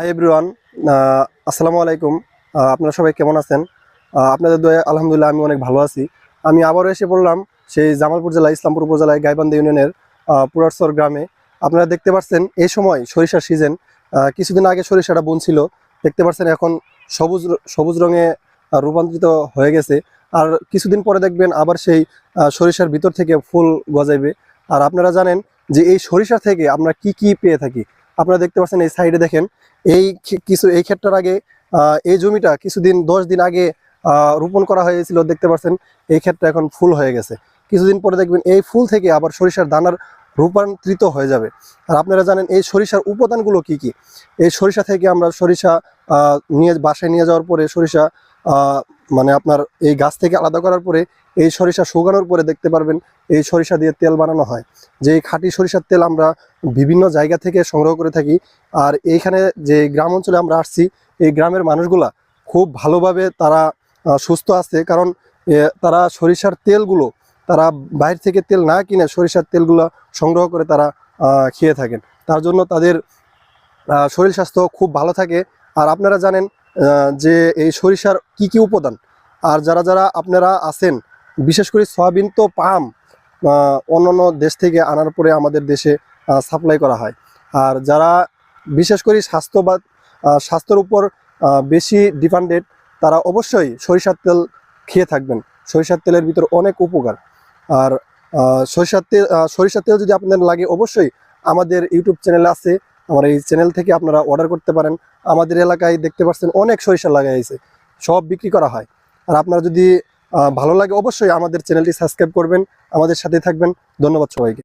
Hi everyone আসসালামু আলাইকুম। আপনারা সবাই কেমন আছেন? আপনাদের দয়া আলহামদুলিল্লাহ আমি অনেক ভালো আছি। আমি আবারও এসে পড়লাম সেই জামালপুর জেলা, ইসলামপুর উপজেলায় গাইবান্ধা ইউনিয়নের পুরারসর গ্রামে। আপনারা দেখতে পাচ্ছেন এই সময় সরিষার সিজন কিছুদিন আগে সরিষাটা বুনছিল। দেখতে পাচ্ছেন এখন সবুজ সবুজ রঙে রূপান্তরিত হয়ে গেছে। আর কিছুদিন পরে দেখবেন আবার সেই সরিষার ভিতর থেকে ফুল গজাইবে। আর আপনারা জানেন যে এই সরিষা থেকে আমরা কি কি পেয়ে থাকি। আপনারা দেখতে পাচ্ছেন এই সাইডে দেখেন, এই কিছু, এই ক্ষেত্রের আগে এই জমিটা কিছুদিন, দশ দিন আগে রোপণ করা হয়েছিল, দেখতে পাচ্ছেন, এই ক্ষেত্রে এখন ফুল হয়ে গেছে। কিছুদিন পরে দেখবেন এই ফুল থেকে আবার সরিষার দানার রূপান্তরিত হয়ে যাবে। আর আপনারা জানেন এই সরিষার উপাদানগুলো কি কি? এই সরিষা থেকে আমরা সরিষা নিয়ে, বাসায় নিয়ে যাওয়ার পরে সরিষা মানে আপনার এই গাছ থেকে আলাদা করার পরে এই সরিষা শুকানোর পরে দেখতে পারবেন এই সরিষা দিয়ে তেল বানানো হয়। যে খাঁটি সরিষার তেল আমরা বিভিন্ন জায়গা থেকে সংগ্রহ করে থাকি আর এইখানে যে গ্রাম অঞ্চলে আমরা আসছি, এই গ্রামের মানুষগুলা খুব ভালোভাবে তারা সুস্থ আছে কারণ তারা সরিষার তেলগুলো তারা বাইরে থেকে তেল না কিনে সরিষার তেলগুলো সংগ্রহ করে তারা খেয়ে থাকেন। তার জন্য তাদের শরীর স্বাস্থ্য খুব ভালো থাকে। আর আপনারা জানেন যে এই সরিষার কি কি উপাদান? আর যারা যারা আপনারা আছেন, বিশেষ করে সয়াবিন তো পাম অন্যান্য দেশ থেকে আনার পরে আমাদের দেশে সাপ্লাই করা হয়। আর যারা বিশেষ করে স্বাস্থ্য বা স্বাস্থ্যের উপর বেশি ডিপেন্ডেড তারা অবশ্যই সরিষার তেল খেয়ে থাকবেন। সরিষার তেলের ভিতর অনেক উপকার। আর সরিষার তেল সরিষার তেল যদি আপনাদের লাগে, অবশ্যই আমাদের ইউটিউব চ্যানেল আছে। আমার এই চ্যানেল থেকে আপনারা অর্ডার করতে পারেন। আমাদের এলাকায় দেখতে পাচ্ছেন অনেক সরিষা লাগাইছে সব বিক্রি করা হয়। আর আপনারা যদি ভালো লাগে অবশ্যই আমাদের চ্যানেলটি সাবস্ক্রাইব করবেন, আমাদের সাথে থাকবেন। ধন্যবাদ সবাইকে।